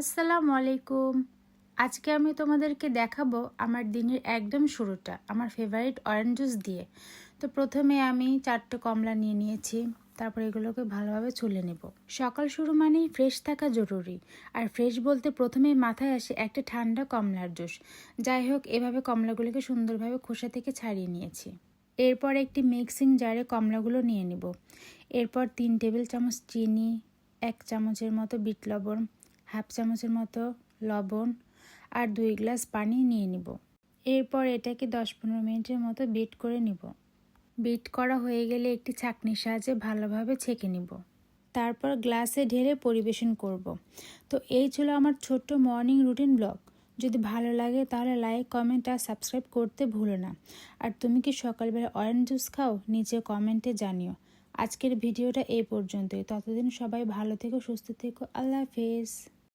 আসসালামু আলাইকুম আজকে আমি তোমাদেরকে দেখাবো আমার দিনের একদম শুরুটা, আমার ফেভারিট অরেঞ্জ জুস দিয়ে। তো প্রথমে আমি চারটে কমলা নিয়ে নিয়েছি, তারপর এগুলোকে ভালোভাবে ছুলে নেব। সকাল শুরু মানেই ফ্রেশ থাকা জরুরি, আর ফ্রেশ বলতে প্রথমেই মাথায় আসে একটা ঠান্ডা কমলার জুস। যাই হোক, এভাবে কমলাগুলোকে সুন্দরভাবে খোসা থেকে ছাড়িয়ে নিয়েছি। এরপর একটি মিক্সিং জারে কমলাগুলো নিয়ে নিব। এরপর তিন টেবিল চামচ চিনি, এক চামচের মতো বিট লবণ হাফ চামচের মতো লবণ আর দুই গ্লাস পানি নিয়ে নিব। এরপর এটাকে দশ পনেরো মিনিটের মতো বিট করে নিব। বিট করা হয়ে গেলে একটি ছাঁকনির সাহায্যে ভালোভাবে ছেঁকে নিব। তারপর গ্লাসে ঢেলে পরিবেশন করব। তো এই ছিল আমার ছোট্ট মর্নিং রুটিন ব্লগ। যদি ভালো লাগে তাহলে লাইক, কমেন্ট আর সাবস্ক্রাইব করতে ভুলো না। আর তুমি কি সকালবেলা অরেঞ্জ জুস খাও? নিচে কমেন্টে জানিও। আজকের ভিডিওটা এই পর্যন্তই। ততদিন সবাই ভালো থেকো, সুস্থ থেকো। আল্লাহ হাফেজ।